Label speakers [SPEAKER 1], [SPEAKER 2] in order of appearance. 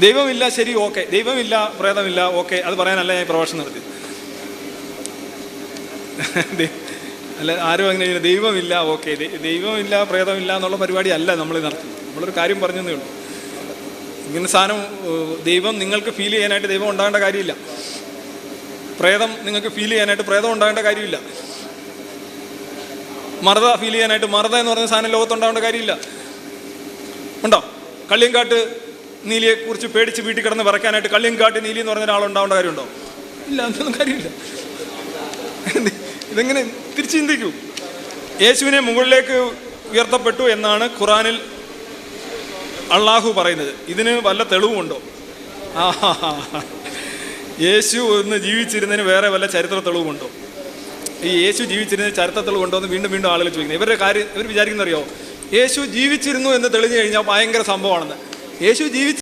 [SPEAKER 1] ദൈവമില്ല ശരി ഓക്കെ. ദൈവമില്ല പ്രേതമില്ല ഓക്കെ. അത് പറയാനല്ല ഞാൻ പ്രഭാഷണം നടത്തി. അല്ല ആരും അങ്ങനെ ദൈവമില്ല ഓക്കെ. ദൈവമില്ല പ്രേതമില്ല എന്നുള്ള പരിപാടി അല്ല നമ്മൾ നടത്തുന്നത്. നമ്മളൊരു കാര്യം പറഞ്ഞതേ ഉള്ളൂ. ഇങ്ങനെ സാധനം ദൈവം നിങ്ങൾക്ക് ഫീൽ ചെയ്യാനായിട്ട് ദൈവം ഉണ്ടാകേണ്ട കാര്യമില്ല. പ്രേതം നിങ്ങൾക്ക് ഫീൽ ചെയ്യാനായിട്ട് പ്രേതം ഉണ്ടാകേണ്ട കാര്യമില്ല. മറത ഫീൽ ചെയ്യാനായിട്ട് മറത എന്ന് പറഞ്ഞ സാധനം ലോകത്ത് ലോകത്തുണ്ടാവേണ്ട കാര്യമില്ല. ഉണ്ടോ? കള്ളിയങ്കാട്ട് നീലിയെ കുറിച്ച് പേടിച്ച് വീട്ടിൽ കിടന്ന് വിറയ്ക്കാനായിട്ട് കള്ളിയങ്കാട്ട് നീലി എന്ന് പറഞ്ഞ ഒരാളുണ്ടാവേണ്ട കാര്യമുണ്ടോ? ഇല്ല അതൊന്നും കാര്യമില്ല. ഇതെങ്ങനെ തിരിച്ച് ചിന്തിക്കൂ? യേശുവിനെ മുകളിലേക്ക് ഉയർത്തപ്പെട്ടു എന്നാണ് ഖുറാനിൽ അള്ളാഹു പറയുന്നത്. ഇതിന് വല്ല തെളിവുമുണ്ടോ? ആ യേശു ഒന്ന് ജീവിച്ചിരുന്നതിന് വേറെ വല്ല ചരിത്ര തെളിവുമുണ്ടോ? ഈ യേശു ജീവിച്ചിരുന്ന ചരിത്ര തെളിവുണ്ടോ എന്ന് വീണ്ടും വീണ്ടും ആളുകൾ ചോദിക്കുന്നത് ഇവരുടെ കാര്യം ഇവർ വിചാരിക്കുന്നറിയോ യേശു ജീവിച്ചിരുന്നു എന്ന് തെളിഞ്ഞു കഴിഞ്ഞാൽ ഭയങ്കര സംഭവമാണെന്ന്. യേശു ജീവിച്ച